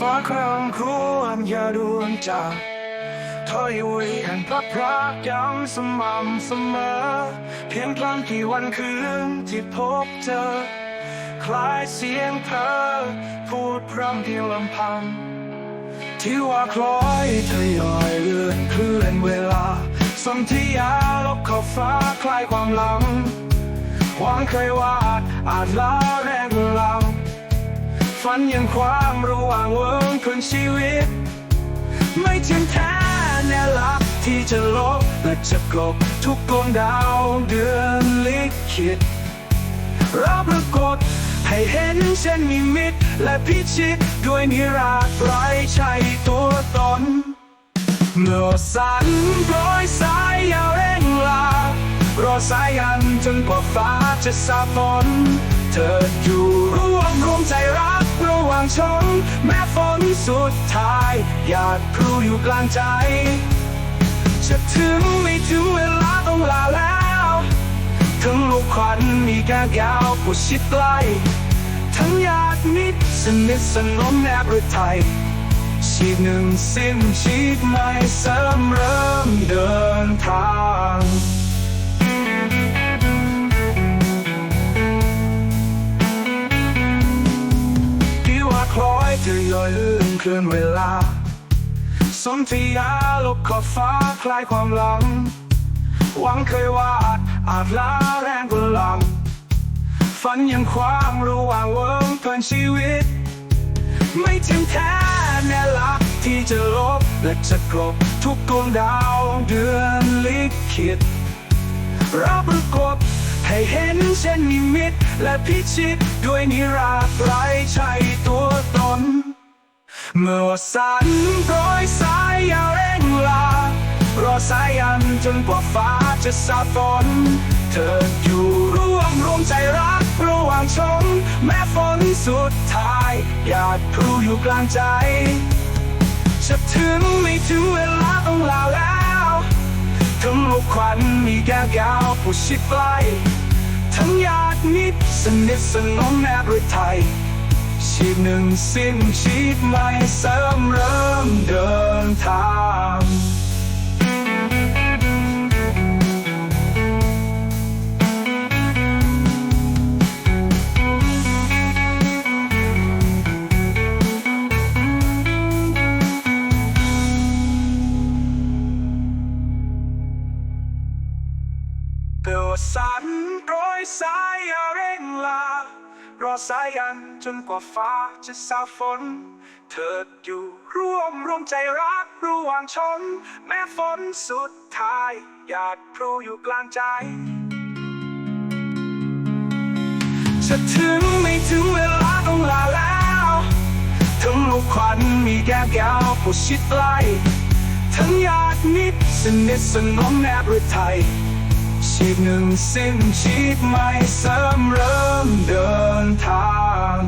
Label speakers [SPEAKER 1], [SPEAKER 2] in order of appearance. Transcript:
[SPEAKER 1] ฟ้าครามครวญอย่าดวงจากถอยเวียนพระพรักย้ำสม่ำเสมอ เพียงพลังกี่วันคืนที่พบเจอ คล้ายเสียงเธอ พูดพร่ำเพียงลำพัง ที่ว่าคล้อยทยอยเลื่อนเคลื่อนเวลาสนธิยาลบขอบฟ้าคลายความหลังหวังเคยวาดอาจล้าแรงเรา ฝันยังความระหว่างเวิงคืนชีวิต ไม่เที่ยงแท้แน่ลักที่จะลบและจะกลบทุกดวงดาวเดือนลิขิตรับปรากฏให้เห็นเช่นมีมิตรและพิชิตด้วยนิราศไร้ใช่ตัวตนเมื่อสันโปรยสายยาวเร่งลารอสายยันจนกว่าฟ้าจะสาฝนเธออยู่ร่วมรวมใจ ชน แม้ฝนสุดท้ายหยาดพลูอยู่กลางใจ จะถึงไม่ถึงเวลาต้องลาแล้ว ทั้งลูกควันมีแก้วยาวผู้ชิดใกล้ทั้งญาติมิตรสนิทสนมแนบหรือไทยชีพหนึ่งสิ้นชีพไม่เสริมเริ่มเดินทาง คลื่อนเวลา สนธยาลบขอบฟ้าคลายความหลัง หวังเคยวาดอาจล้าแรงกว่าหลัง ฝันยังคว้างระหว่างเวิงเกินชีวิต ไม่ที่ยงแท้แน่ลักที่จะลบและจะกลบทุกดวงดาวเดือนลิขิตรับปรากฏให้เห็นเช่นนิมิต และพิชิตด้วยนิราไรใช่ตัวตน เมื่อสันโปรยสายย่าเร่งลารอสายยันจนกว่าฟ้าจะสาฝนเธออยู่ร่วมรวมใจรักระหว่างชนแม้ฝนสุดท้ายหยาดพลูอยู่กลางใจ จะถึงไม่ถึงเวลาต้องลาแล้วทั้งลูกควันมีแก้วยาวผู้ชิดใกล้ทั้งญาติมิตรสนิทสนมแนบหรือไทย ชีพหนึ่งสิ้นชีพไม่เสริมเริ่มเดินทางเพื่อสันโปรยสายเร่งลา รอสายันจนกว่าฟ้าจะสาฝนเธออยู่ร่วมร่วมใจรักระหว่างชน แม้ฝนสุดท้าย หยาดพลูอยู่กลางใจ จะถึงไม่ถึงเวลาต้องลาแล้วทั้งลูกควันมีแก้วยาวผู้ชิดใกล้ทั้งญาติมิตรสนิทสนมแนบหรือไทย ชีพหนึ่งสิ้นชีพไม่เสริมเริ่มเดินทาง